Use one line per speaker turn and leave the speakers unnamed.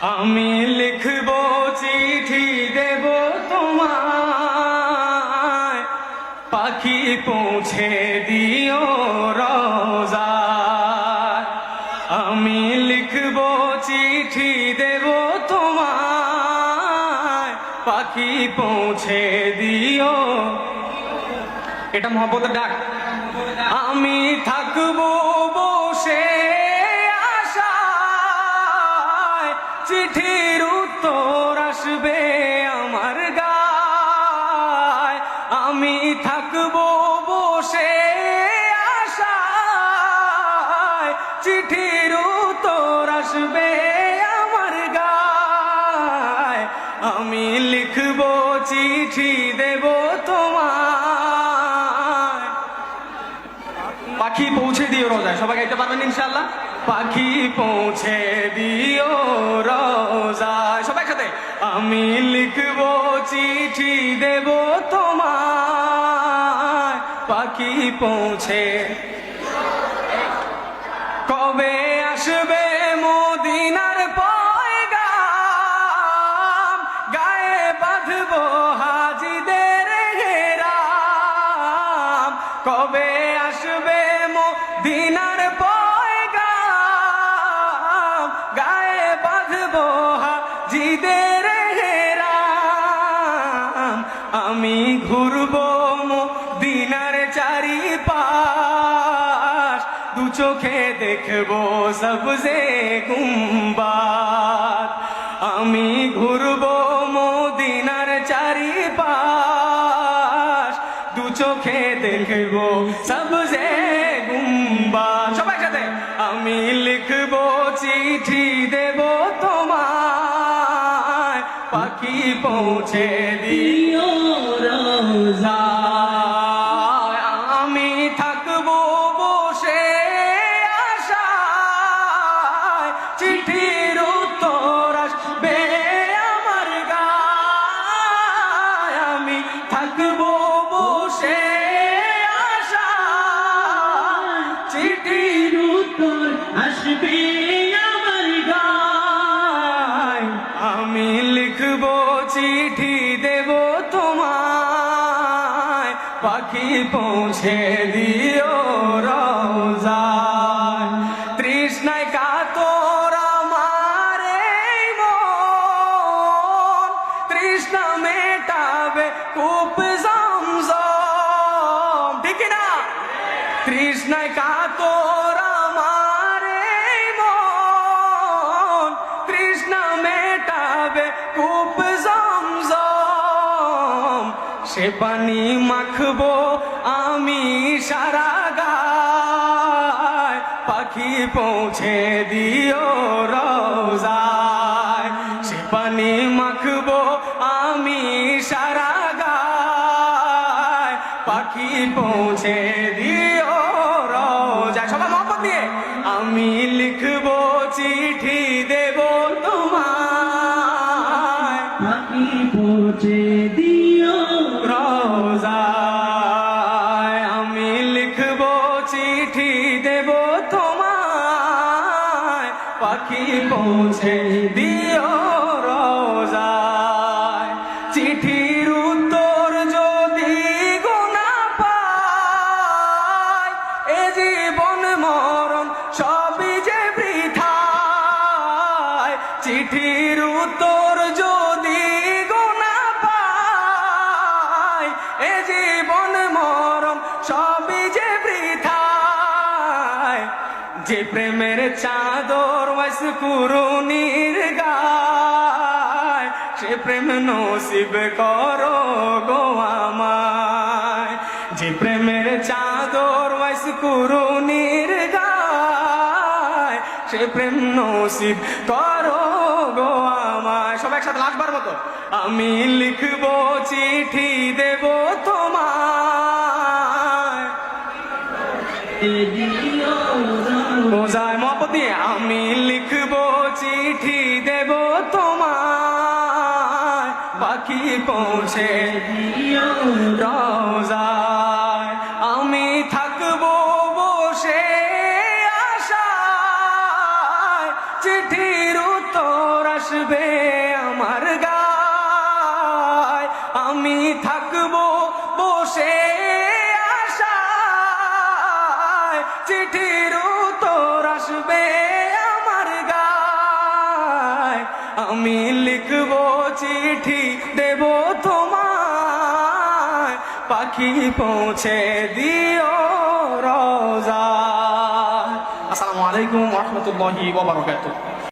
আমি লিখব চিঠি দেব তোমায়। পাখি পৌঁছে দিও রোজা আমি লিখব চিঠি দেব তোমায়। পাখি পৌঁছে দিও। এটা মহব্বতের ডাক। আমি থাকব বসে চিঠির উত্তর আসবে আমার গায়। আমি থাকব বসে আশায়। চিঠির উত্তর আসবে আমার গায়। আমি লিখব চিঠি, দেব তোমার পাখি পৌঁছে দিও রোজায়। সবাই গাইতে পারবেন ইনশাল্লাহ পাখি পৌঁছে দিও রোজায় সবাই সাথে আমি লিখব চিঠি দেব তোমায়। পাখি পৌঁছে। কবে আসবে মদিনার কবে আসবে মদিনার পয়গাম? আমি ঘুরবো মদিনার চারিপাশ। দু চোখে দেখব সবজে গুম্বাদ। আমি ঘুরব দিনার চারি চারিপাশ। দু চোখে দেখব সবজে গুম্বাদ। সবাই সাথে। আমি লিখব চিঠি দেব তোমায়। পাখি পৌঁছে দিও। চিঠির উত্তর আসবে আমার গায়। আমি থাকব বসে আশায়। চিঠির
উত্তর আসবে আমার
গায়। আমি লিখব চিঠি, দেব তোমায়। পাখি পৌঁছে দিও রোজায় কূপ জমজম ঠিক না? তৃষ্ণায় কাতর সে পানি মাখবো আমি সারা গায়। পাখি পৌঁছে দিও রোজায় সে পানি মাখবো আমি সারা পাখি পৌঁছে দিও রোজায় সবাই মহব্বত দিয়ে আমি লিখব চিঠি দেব তোমায়।
পাখি পৌঁছে দিও
রোজায় আমি লিখব চিঠি দেব তোমায়। পাখি পৌঁছে দিও যে প্রেমের চাদর ওয়াস কুরুনির গায়, সে প্রেম নসিব করো গো আমায়। যে প্রেমের চাদর ওয়াস কুরুনির গায়, সে প্রেম নসিব করো গো আমায়। একসাথে লাস্টবার মতো। আমি লিখব চিঠি, দেব তোমায়।
দিও
রোজায় মপতি আমি লিখব চিঠি দেব তোমায়। পাখি পৌঁছে রোজায়। আমি থাকব বসে আশায়। চিঠির উত্তর আসবে আমার গায়। আমি থাকব বসে আশায়। চিঠির আসবে আমার গায়। আমি লিখব চিঠি, দেব তোমায়। পাখি পৌঁছে দিও রোজা। আসসালামু আলাইকুম রহমতুল্লাহি ওয়া বারাকাতুহু।